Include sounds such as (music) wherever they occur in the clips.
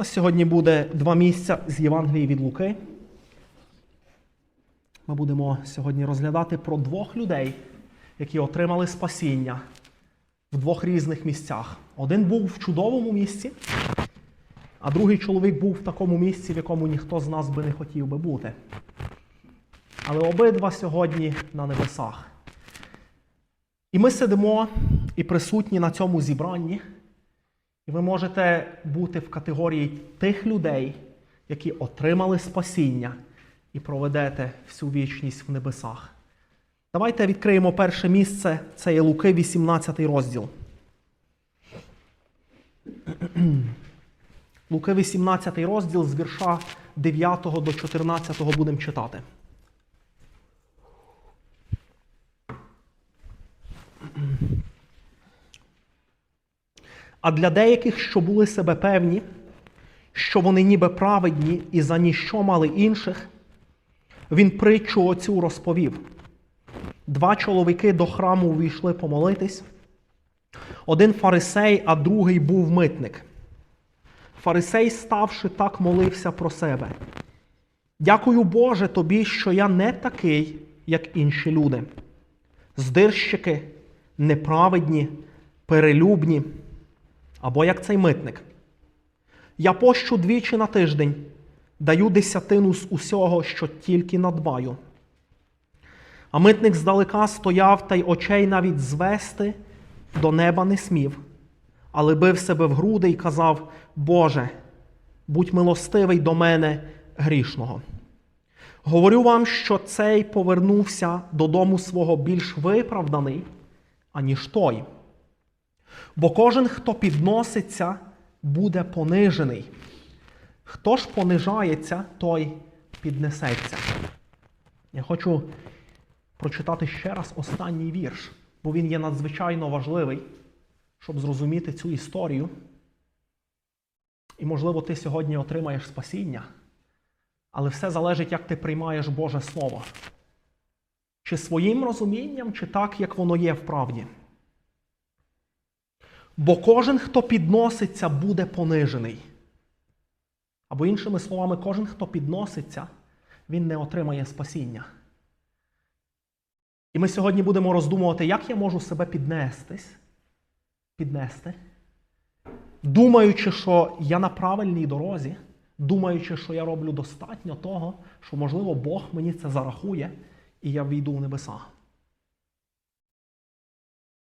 Нас сьогодні буде два місця з Євангелії від Луки. Ми будемо сьогодні розглядати про двох людей, які отримали спасіння в двох різних місцях. Один був в чудовому місці, а другий чоловік був в такому місці, в якому ніхто з нас би не хотів би бути. Але обидва сьогодні на небесах. І ми сидимо і присутні на цьому зібранні. Ви можете бути в категорії тих людей, які отримали спасіння і проведете всю вічність в небесах. Давайте відкриємо перше місце, це є Луки, 18 розділ. Луки, 18 розділ з вірша 9 до 14 будемо читати. А для деяких, що були себе певні, що вони ніби праведні і за ніщо мали інших, він притчу оцю розповів. Два чоловіки до храму увійшли помолитись. Один фарисей, а другий був митник. Фарисей, ставши так, молився про себе. Дякую Боже тобі, що я не такий, як інші люди. Здирщики, неправедні, перелюбні, або як цей митник. Я пощу двічі на тиждень, даю десятину з усього, що тільки надбаю. А митник здалека стояв та й очей навіть звести до неба не смів, але бив себе в груди і казав: Боже, будь милостивий до мене грішного. Говорю вам, що цей повернувся додому свого більш виправданий, аніж той. Бо кожен, хто підноситься, буде понижений. Хто ж понижається, той піднесеться. Я хочу прочитати ще раз останній вірш, бо він є надзвичайно важливий, щоб зрозуміти цю історію. І, можливо, ти сьогодні отримаєш спасіння, але все залежить, як ти приймаєш Боже Слово. Чи своїм розумінням, чи так, як воно є в правді. Бо кожен, хто підноситься, буде понижений. Або іншими словами, кожен, хто підноситься, він не отримає спасіння. І ми сьогодні будемо роздумувати, як я можу себе піднестись, піднести, думаючи, що я на правильній дорозі, думаючи, що я роблю достатньо того, що, можливо, Бог мені це зарахує, і я війду в небеса.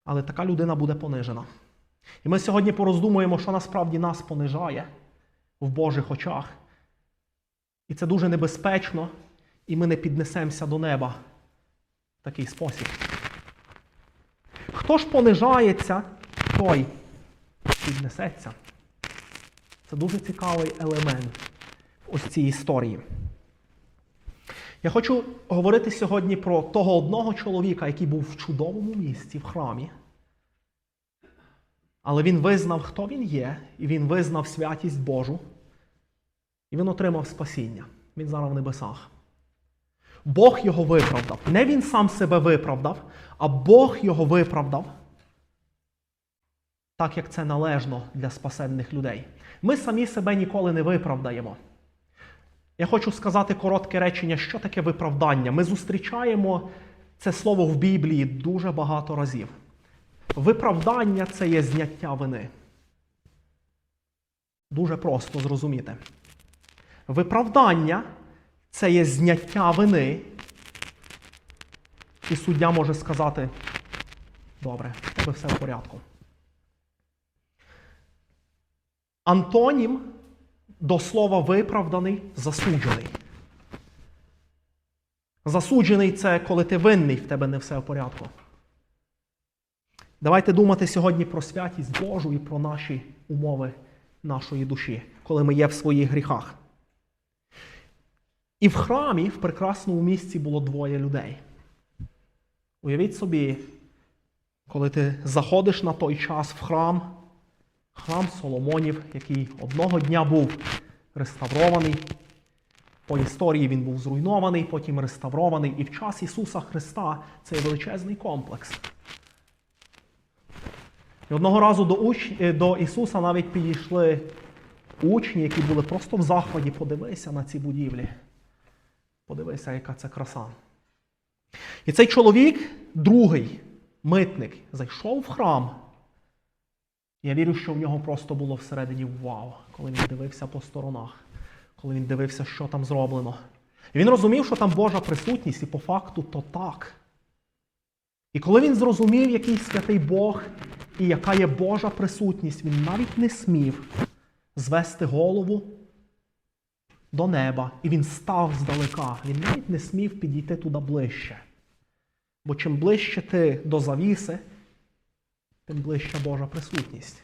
Але така людина буде понижена. І ми сьогодні пороздумуємо, що насправді нас понижає в Божих очах. І це дуже небезпечно, і ми не піднесемося до неба в такий спосіб. Хто ж понижається, той піднесеться. Це дуже цікавий елемент ось цієї історії. Я хочу говорити сьогодні про того одного чоловіка, який був в чудовому місці в храмі. Але він визнав, хто він є, і він визнав святість Божу, і він отримав спасіння. Він зараз в небесах. Бог його виправдав. Не він сам себе виправдав, а Бог його виправдав, так як це належно для спасенних людей. Ми самі себе ніколи не виправдаємо. Я хочу сказати коротке речення, що таке виправдання. Ми зустрічаємо це слово в Біблії дуже багато разів. Виправдання це є зняття вини. Дуже просто зрозуміти. Виправдання це є зняття вини. І суддя може сказати: добре, в тебе все в порядку. Антонім до слова виправданий засуджений. Засуджений це коли ти винний, в тебе не все в порядку. Давайте думати сьогодні про святість Божу і про наші умови нашої душі, коли ми є в своїх гріхах. І в храмі, в прекрасному місці, було двоє людей. Уявіть собі, коли ти заходиш на той час в храм, храм Соломонів, який одного дня був реставрований. По історії він був зруйнований, потім реставрований. І в час Ісуса Христа це величезний комплекс. І одного разу до, уч... до Ісуса навіть підійшли учні, які були просто в захваті, подивися на ці будівлі. Подивися, яка це краса. І цей чоловік, другий митник, зайшов в храм. Я вірю, що в нього просто було всередині вау, коли він дивився по сторонах, коли він дивився, що там зроблено. І він розумів, що там Божа присутність, і по факту то так. І коли він зрозумів, який святий Бог і яка є Божа присутність, він навіть не смів звести голову до неба, і він став здалека. Він навіть не смів підійти туди ближче. Бо чим ближче ти до завіси, тим ближча Божа присутність.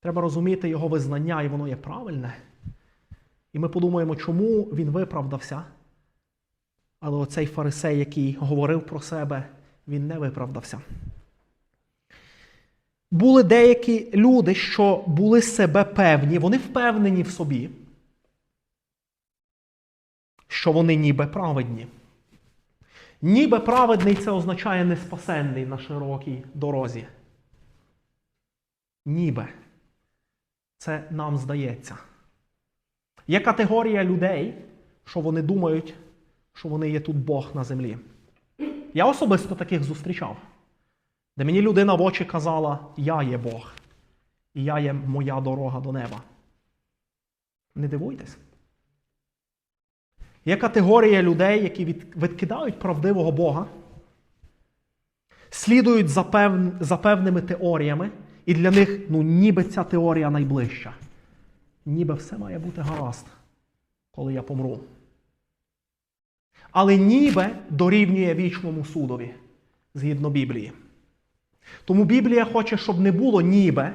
Треба розуміти його визнання, і воно є правильне. І ми подумаємо, чому він виправдався. Але оцей фарисей, який говорив про себе, він не виправдався. Були деякі люди, що були себе певні, вони впевнені в собі, що вони ніби праведні. Ніби праведний це означає неспасенний на широкій дорозі. Ніби. Це нам здається. Є категорія людей, що вони думають, що вони є тут Бог на землі. Я особисто таких зустрічав, де мені людина в очі казала, я є Бог, і я є моя дорога до неба. Не дивуйтесь. Є категорія людей, які відкидають правдивого Бога, слідують за, пев... за певними теоріями, і для них ну, ніби ця теорія найближча. Ніби все має бути гаразд, коли я помру. Але ніби дорівнює вічному судові згідно Біблії. Тому Біблія хоче, щоб не було ніби,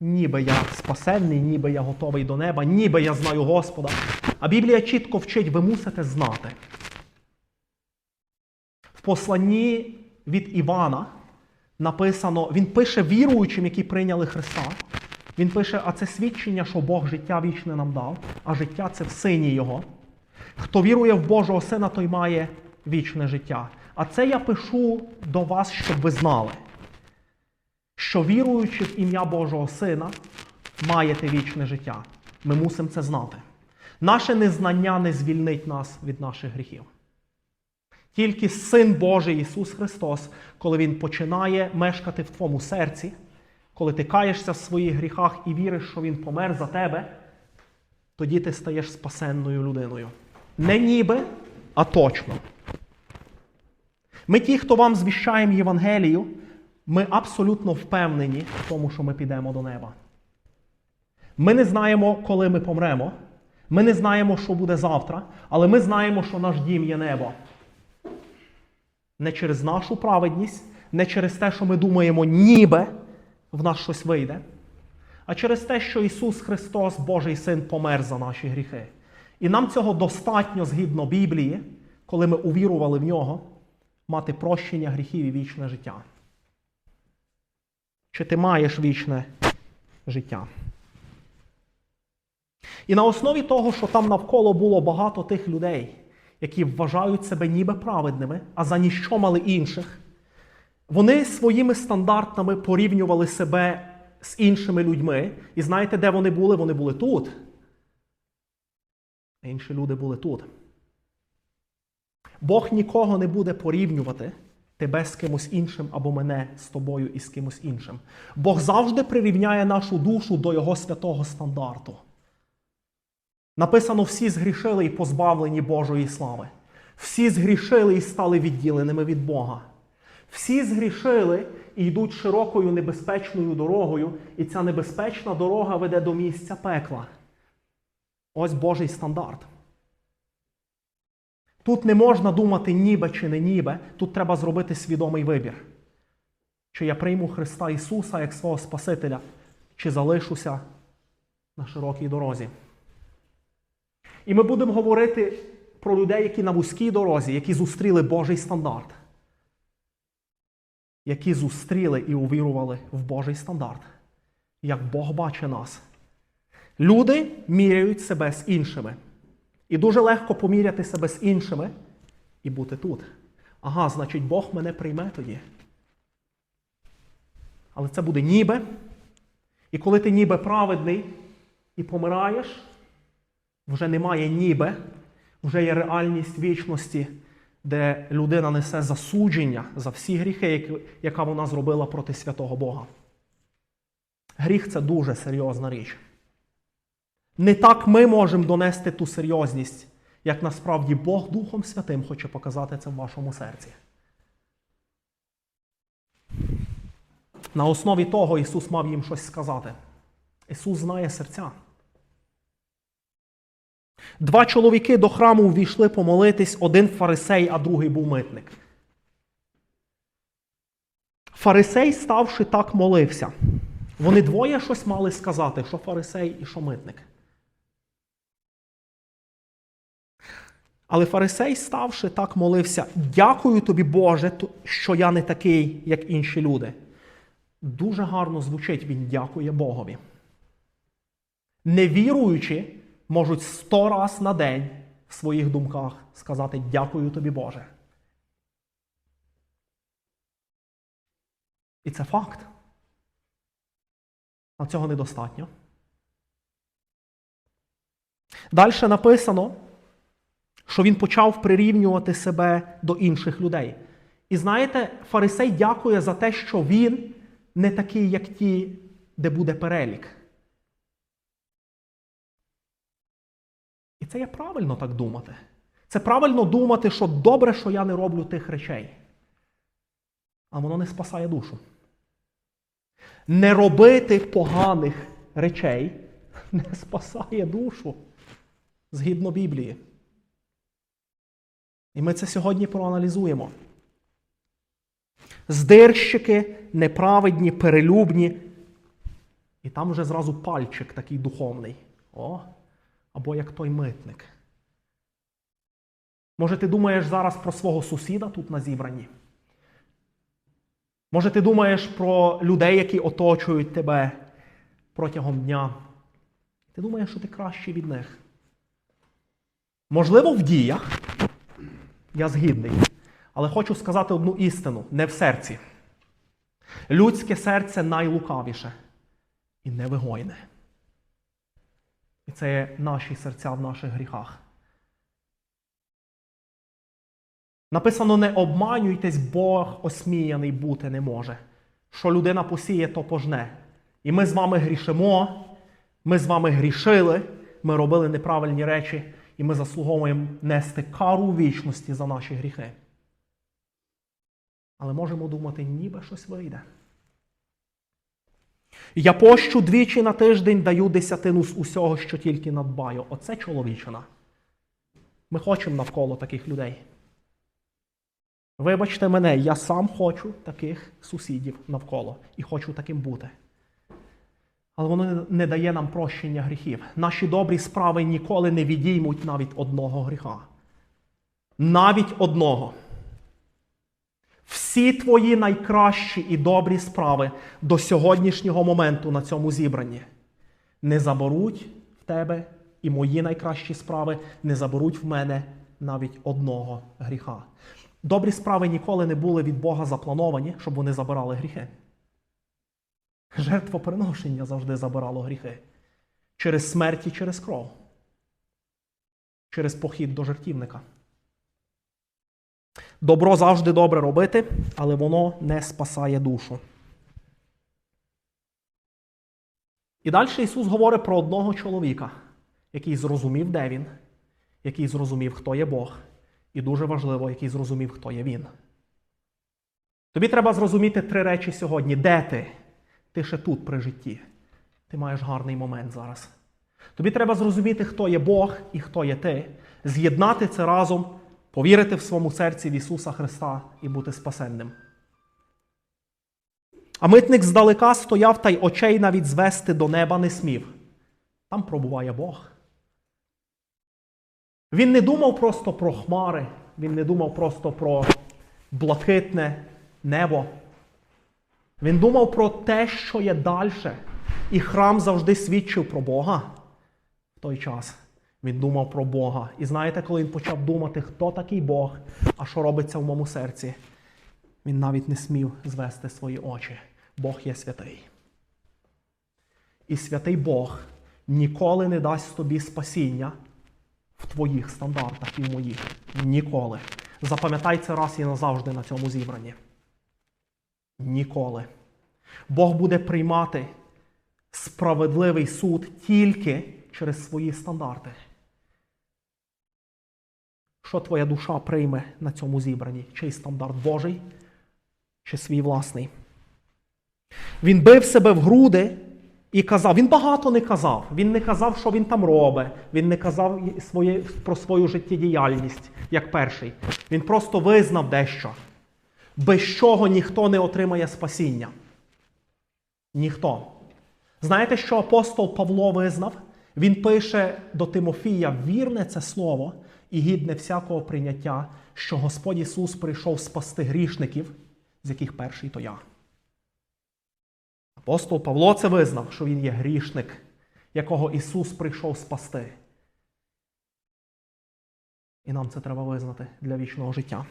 ніби я спасенний, ніби я готовий до неба, ніби я знаю Господа. А Біблія чітко вчить, ви мусите знати. В посланні від Івана написано, він пише віруючим, які прийняли Христа. Він пише, а це свідчення, що Бог життя вічне нам дав, а життя це в сині Його. Хто вірує в Божого Сина, той має вічне життя. А це я пишу до вас, щоб ви знали, що віруючи в ім'я Божого Сина, маєте вічне життя. Ми мусимо це знати. Наше незнання не звільнить нас від наших гріхів. Тільки Син Божий Ісус Христос, коли Він починає мешкати в твоєму серці, коли ти каєшся в своїх гріхах і віриш, що Він помер за тебе, тоді ти стаєш спасенною людиною. Не ніби, а точно. Ми ті, хто вам звіщаємо Євангелію, ми абсолютно впевнені в тому, що ми підемо до неба. Ми не знаємо, коли ми помремо. Ми не знаємо, що буде завтра, але ми знаємо, що наш дім є небо. Не через нашу праведність, не через те, що ми думаємо, ніби в нас щось вийде, а через те, що Ісус Христос, Божий Син, помер за наші гріхи. І нам цього достатньо згідно Біблії, коли ми увірували в нього, мати прощення гріхів і вічне життя. Чи ти маєш вічне життя? І на основі того, що там навколо було багато тих людей, які вважають себе ніби праведними, а за ніщо мали інших, вони своїми стандартами порівнювали себе з іншими людьми. І знаєте, де вони були? Вони були тут. Інші люди були тут. Бог нікого не буде порівнювати тебе з кимось іншим або мене з тобою і з кимось іншим. Бог завжди прирівняє нашу душу до Його святого стандарту. Написано: всі згрішили і позбавлені Божої слави. Всі згрішили і стали відділеними від Бога. Всі згрішили і йдуть широкою небезпечною дорогою, і ця небезпечна дорога веде до місця пекла. Ось Божий стандарт. Тут не можна думати ніби чи не ніби, тут треба зробити свідомий вибір. Чи я прийму Христа Ісуса як свого Спасителя, чи залишуся на широкій дорозі. І ми будемо говорити про людей, які на вузькій дорозі, які зустріли Божий стандарт, які зустріли і увірували в Божий стандарт, як Бог бачить нас. Люди міряють себе з іншими. І дуже легко поміряти себе з іншими і бути тут. Ага, значить, Бог мене прийме тоді. Але це буде ніби. І коли ти ніби праведний, і помираєш, вже немає ніби, вже є реальність вічності, де людина несе засудження за всі гріхи, яка вона зробила проти святого Бога. Гріх це дуже серйозна річ. Не так ми можемо донести ту серйозність, як насправді Бог Духом Святим хоче показати це в вашому серці. На основі того Ісус мав їм щось сказати. Ісус знає серця. Два чоловіки до храму увійшли помолитись, один фарисей, а другий був митник. Фарисей, ставши так, молився. Вони двоє щось мали сказати, що фарисей і що митник. Але фарисей, ставши так, молився: Дякую тобі, Боже, що я не такий, як інші люди. Дуже гарно звучить, він дякує Богові. Невіруючі можуть сто раз на день в своїх думках сказати Дякую тобі, Боже. І це факт. А цього недостатньо. Далі написано, що він почав прирівнювати себе до інших людей. І знаєте, фарисей дякує за те, що він не такий, як ті, де буде перелік. І це є правильно так думати. Це правильно думати, що добре, що я не роблю тих речей. А воно не спасає душу. Не робити поганих речей (laughs) не спасає душу згідно Біблії. І ми це сьогодні проаналізуємо. Здирщики, неправедні, перелюбні. І там вже зразу пальчик такий духовний. О, або як той митник. Може, ти думаєш зараз про свого сусіда тут на зібранні? Може, ти думаєш про людей, які оточують тебе протягом дня? Ти думаєш, що ти кращий від них? Можливо, в діях. Я згідний. Але хочу сказати одну істину: не в серці. Людське серце найлукавіше і невигойне. І це є наші серця в наших гріхах. Написано: не обманюйтесь, Бог осміяний бути не може. Що людина посіє, то пожне. І ми з вами грішимо, ми з вами грішили, ми робили неправильні речі, і ми заслуговуємо нести кару вічності за наші гріхи. Але можемо думати, ніби щось вийде. Я пощу двічі на тиждень даю десятину з усього, що тільки надбаю. Оце чоловічина. Ми хочемо навколо таких людей. Вибачте мене, я сам хочу таких сусідів навколо і хочу таким бути. Але воно не дає нам прощення гріхів. Наші добрі справи ніколи не відіймуть навіть одного гріха. Навіть одного. Всі твої найкращі і добрі справи до сьогоднішнього моменту на цьому зібранні не заберуть в тебе і мої найкращі справи не заберуть в мене навіть одного гріха. Добрі справи ніколи не були від Бога заплановані, щоб вони забирали гріхи. Жертвоприношення завжди забирало гріхи. Через смерть і через кров. Через похід до жертівника. Добро завжди добре робити, але воно не спасає душу. І далі Ісус говорить про одного чоловіка, який зрозумів, де він, який зрозумів, хто є Бог, і дуже важливо, який зрозумів, хто є він. Тобі треба зрозуміти три речі сьогодні. Де ти? Ти ще тут при житті. Ти маєш гарний момент зараз. Тобі треба зрозуміти, хто є Бог і хто є ти, з'єднати це разом, повірити в своєму серці в Ісуса Христа і бути спасенним. А митник здалека стояв та й очей навіть звести до неба не смів. Там пробуває Бог. Він не думав просто про хмари, він не думав просто про блакитне небо. Він думав про те, що є далі. І храм завжди свідчив про Бога в той час. Він думав про Бога. І знаєте, коли він почав думати, хто такий Бог, а що робиться в моєму серці, він навіть не смів звести свої очі. Бог є святий. І святий Бог ніколи не дасть тобі спасіння в твоїх стандартах і в моїх. Ніколи. Запам'ятай це раз і назавжди на цьому зібранні. Ніколи. Бог буде приймати справедливий суд тільки через свої стандарти. Що твоя душа прийме на цьому зібранні? Чий стандарт Божий, чи свій власний? Він бив себе в груди і казав, він багато не казав. Він не казав, що він там робить. Він не казав своє, про свою життєдіяльність, як перший. Він просто визнав дещо, без чого ніхто не отримає спасіння. Ніхто. Знаєте, що апостол Павло визнав? Він пише до Тимофія: вірне це слово і гідне всякого прийняття, що Господь Ісус прийшов спасти грішників, з яких перший то я. Апостол Павло це визнав, що він є грішник, якого Ісус прийшов спасти. І нам це треба визнати для вічного життя.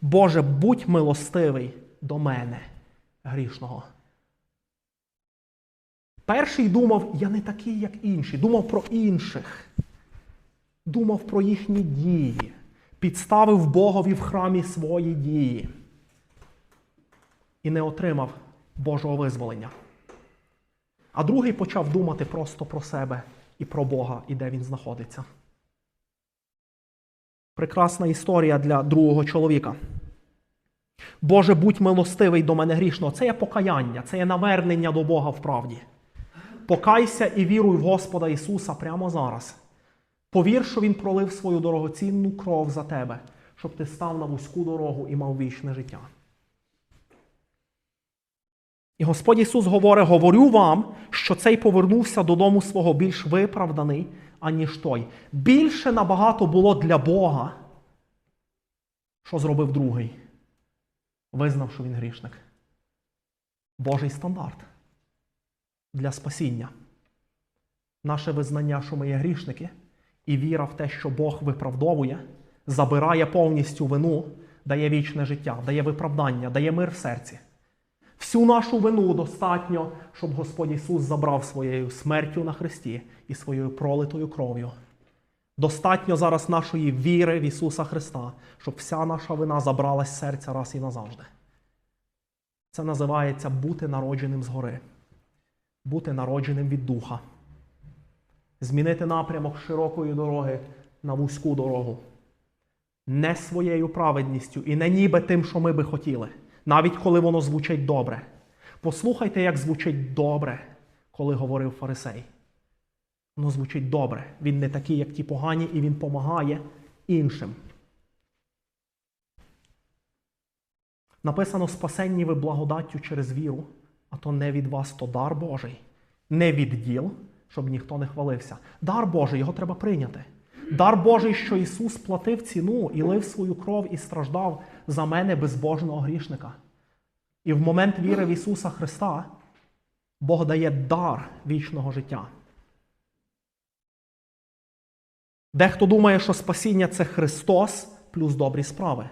Боже, будь милостивий до мене, грішного. Перший думав, я не такий, як інші. Думав про інших. Думав про їхні дії. Підставив Богові в храмі свої дії. І не отримав Божого визволення. А другий почав думати просто про себе і про Бога, і де він знаходиться. Прекрасна історія для другого чоловіка. Боже, будь милостивий до мене грішного. Це є покаяння, це є навернення до Бога в правді. Покайся і віруй в Господа Ісуса прямо зараз. Повір, що Він пролив свою дорогоцінну кров за тебе, щоб ти став на вузьку дорогу і мав вічне життя. І Господь Ісус говорить: говорю вам, що цей повернувся додому свого більш виправданий, аніж той. Більше набагато було для Бога, що зробив другий. Визнав, що він грішник. Божий стандарт для спасіння. Наше визнання, що ми є грішники, і віра в те, що Бог виправдовує, забирає повністю вину, дає вічне життя, дає виправдання, дає мир в серці. Всю нашу вину достатньо, щоб Господь Ісус забрав своєю смертю на Христі і своєю пролитою кров'ю. Достатньо зараз нашої віри в Ісуса Христа, щоб вся наша вина забралась з серця раз і назавжди. Це називається бути народженим згори, бути народженим від Духа, змінити напрямок широкої дороги на вузьку дорогу. Не своєю праведністю і не ніби тим, що ми би хотіли навіть коли воно звучить добре. Послухайте, як звучить добре, коли говорив фарисей. Воно звучить добре. Він не такий, як ті погані, і він помагає іншим. Написано спасенні ви благодаттю через віру, а то не від вас, то дар Божий, не від діл, щоб ніхто не хвалився. Дар Божий, його треба прийняти. Дар Божий, що Ісус платив ціну і лив свою кров і страждав за мене безбожного грішника. І в момент віри в Ісуса Христа Бог дає дар вічного життя. Дехто думає, що спасіння це Христос плюс добрі справи.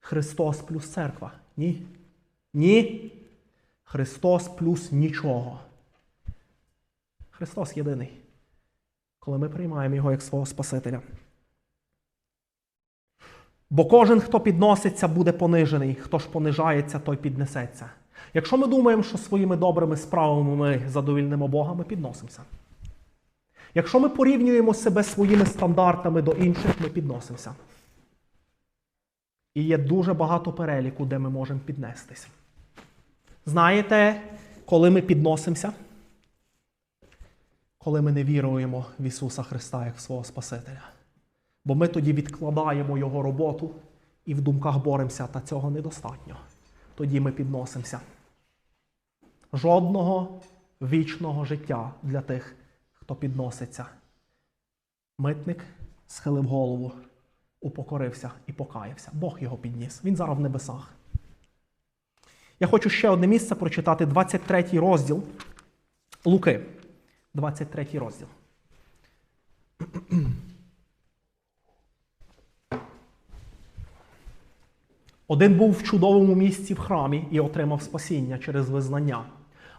Христос плюс церква. Ні. Ні. Христос плюс нічого. Христос єдиний коли ми приймаємо Його як свого Спасителя. Бо кожен, хто підноситься, буде понижений, хто ж понижається, той піднесеться. Якщо ми думаємо, що своїми добрими справами ми задовільнимо Бога, ми підносимося. Якщо ми порівнюємо себе своїми стандартами до інших, ми підносимося. І є дуже багато переліку, де ми можемо піднестись. Знаєте, коли ми підносимося? Коли ми не віруємо в Ісуса Христа як в свого Спасителя. Бо ми тоді відкладаємо Його роботу і в думках боремося, та цього недостатньо. Тоді ми підносимося. Жодного вічного життя для тих, хто підноситься. Митник схилив голову, упокорився і покаявся. Бог його підніс. Він зараз в небесах. Я хочу ще одне місце прочитати 23 розділ Луки. 23 розділ. Один був в чудовому місці в храмі і отримав спасіння через визнання,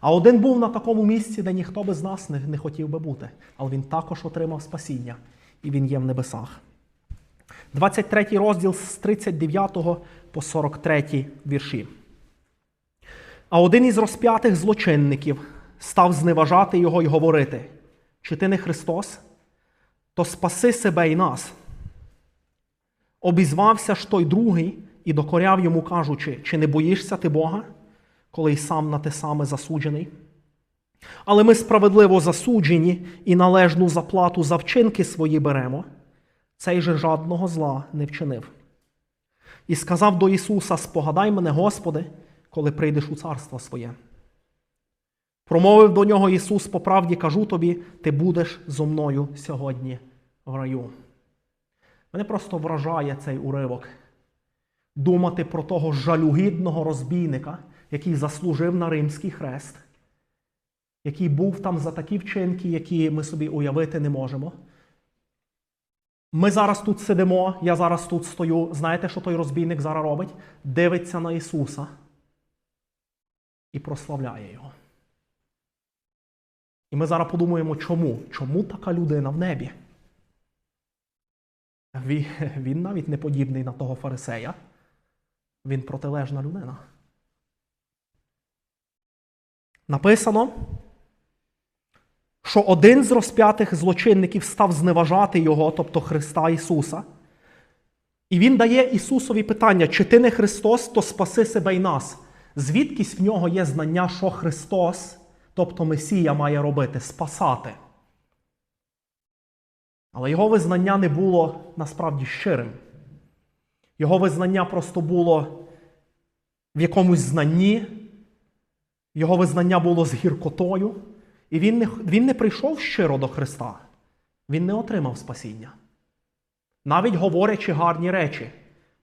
А один був на такому місці, де ніхто би з нас не, не хотів би бути. Але він також отримав спасіння, і він є в небесах. 23 розділ з 39 по 43 вірші. А один із розп'ятих злочинників став зневажати його і говорити: чи ти не Христос, то спаси себе і нас. Обізвався ж той другий і докоряв йому, кажучи, чи не боїшся ти Бога, коли й сам на те саме засуджений? Але ми справедливо засуджені і належну заплату за вчинки свої беремо, цей же жадного зла не вчинив. І сказав до Ісуса: Спогадай мене, Господи, коли прийдеш у царство своє. Промовив до нього Ісус, по правді кажу тобі, ти будеш зо мною сьогодні в раю. Мене просто вражає цей уривок. Думати про того жалюгідного розбійника, який заслужив на римський хрест, який був там за такі вчинки, які ми собі уявити не можемо. Ми зараз тут сидимо, я зараз тут стою. Знаєте, що той розбійник зараз робить? Дивиться на Ісуса і прославляє Його. І ми зараз подумаємо, чому? Чому така людина в небі? Він, навіть не подібний на того фарисея. Він протилежна людина. Написано, що один з розп'ятих злочинників став зневажати його, тобто Христа Ісуса. І він дає Ісусові питання: чи ти не Христос, то спаси себе й нас. Звідкись в нього є знання, що Христос, тобто Месія, має робити спасати. Але його визнання не було насправді щирим. Його визнання просто було в якомусь знанні, його визнання було з гіркотою. І він не, він не прийшов щиро до Христа. Він не отримав спасіння. Навіть говорячи гарні речі.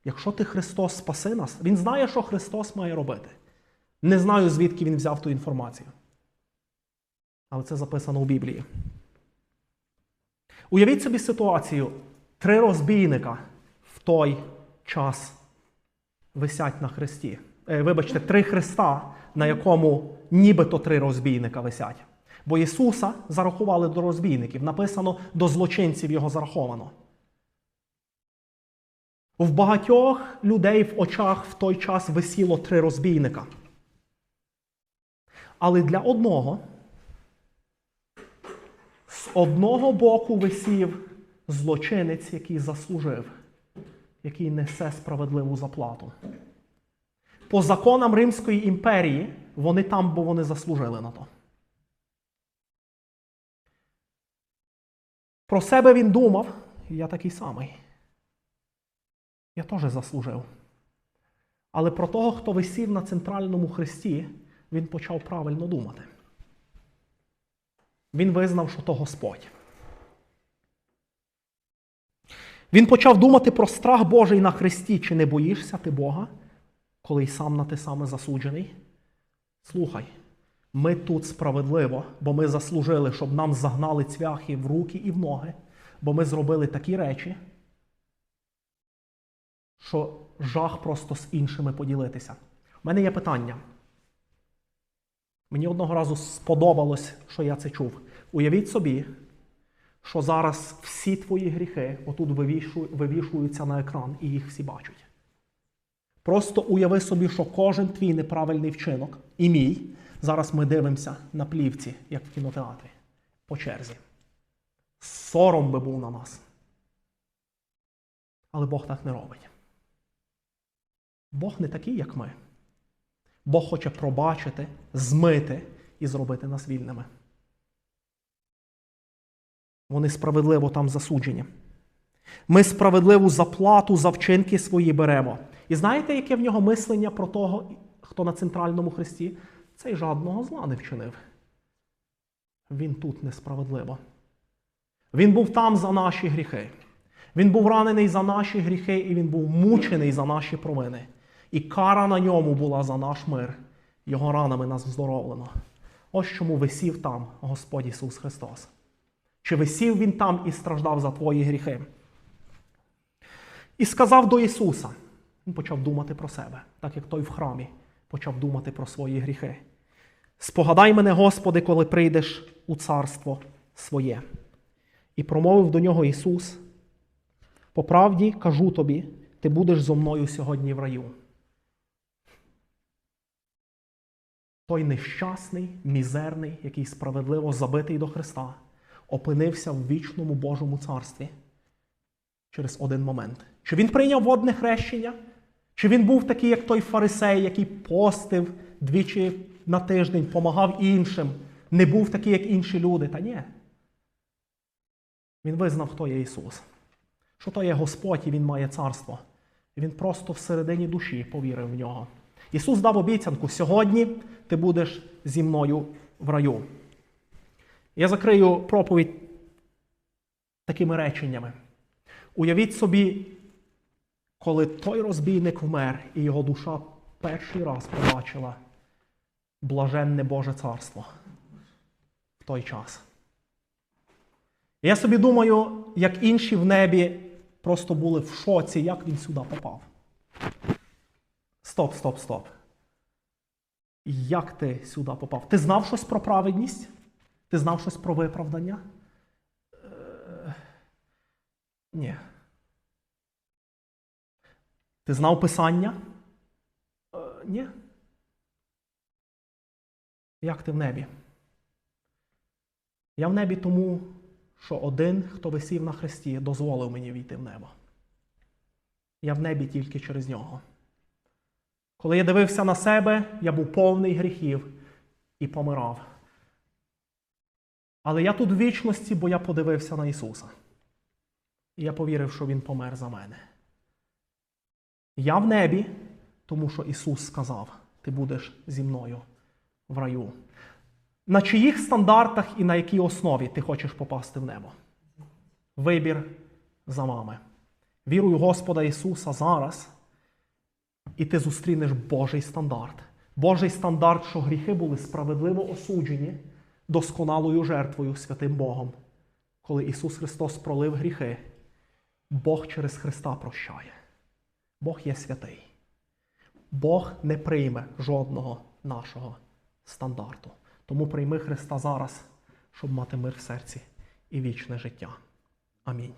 Якщо ти Христос спаси нас, він знає, що Христос має робити. Не знаю, звідки він взяв ту інформацію. Але це записано у Біблії. Уявіть собі ситуацію: три розбійника в той час висять на хресті. Е, вибачте, три хреста, на якому нібито три розбійника висять. Бо Ісуса зарахували до розбійників. Написано, до злочинців його зараховано. В багатьох людей в очах в той час висіло три розбійника. Але для одного з одного боку висів злочинець, який заслужив, який несе справедливу заплату. По законам Римської імперії вони там, бо вони заслужили на то. Про себе він думав, я такий самий. Я теж заслужив. Але про того, хто висів на центральному хресті, він почав правильно думати. Він визнав, що то Господь. Він почав думати про страх Божий на хресті. Чи не боїшся ти Бога, коли й сам на те саме засуджений? Слухай, ми тут справедливо, бо ми заслужили, щоб нам загнали цвяхи в руки і в ноги, бо ми зробили такі речі, що жах просто з іншими поділитися. У мене є питання. Мені одного разу сподобалось, що я це чув. Уявіть собі, що зараз всі твої гріхи отут вивішуються на екран і їх всі бачать. Просто уяви собі, що кожен твій неправильний вчинок і мій. Зараз ми дивимося на плівці, як в кінотеатрі, по черзі. Сором би був на нас. Але Бог так не робить. Бог не такий, як ми. Бог хоче пробачити, змити і зробити нас вільними. Вони справедливо там засуджені. Ми справедливу заплату за вчинки свої беремо. І знаєте, яке в нього мислення про того, хто на центральному хресті? Цей жадного зла не вчинив. Він тут несправедливо. Він був там за наші гріхи. Він був ранений за наші гріхи, і він був мучений за наші провини. І кара на ньому була за наш мир. Його ранами нас вздоровлено. Ось чому висів там Господь Ісус Христос. Чи висів Він там і страждав за твої гріхи? І сказав до Ісуса. Він почав думати про себе, так як той в храмі почав думати про свої гріхи. Спогадай мене, Господи, коли прийдеш у царство своє. І промовив до нього Ісус: По правді кажу тобі, ти будеш зо мною сьогодні в раю. Той нещасний, мізерний, який справедливо забитий до Христа, опинився в вічному Божому царстві через один момент. Чи він прийняв водне хрещення? Чи він був такий, як той фарисей, який постив двічі на тиждень, помагав іншим, не був такий, як інші люди? Та ні. Він визнав, хто є Ісус, що то є Господь і Він має царство. І він просто всередині душі повірив в нього. Ісус дав обіцянку: сьогодні ти будеш зі мною в раю. Я закрию проповідь такими реченнями. Уявіть собі, коли той розбійник вмер, і його душа перший раз побачила блаженне Боже царство в той час. Я собі думаю, як інші в небі просто були в шоці, як він сюди попав. Стоп, стоп, стоп. Як ти сюди попав? Ти знав щось про праведність? Ти знав щось про виправдання? Е, Ні. Ти знав Писання? Е, Ні. Як ти в небі? Я в небі тому, що один, хто висів на хресті, дозволив мені війти в небо. Я в небі тільки через нього. Коли я дивився на себе, я був повний гріхів і помирав. Але я тут в вічності, бо я подивився на Ісуса. І я повірив, що Він помер за мене. Я в небі, тому що Ісус сказав: ти будеш зі мною в раю. На чиїх стандартах і на якій основі ти хочеш попасти в небо? Вибір за вами. Вірую Господа Ісуса зараз, і ти зустрінеш Божий стандарт. Божий стандарт, що гріхи були справедливо осуджені досконалою жертвою святим Богом. Коли Ісус Христос пролив гріхи, Бог через Христа прощає. Бог є святий. Бог не прийме жодного нашого стандарту. Тому прийми Христа зараз, щоб мати мир в серці і вічне життя. Амінь.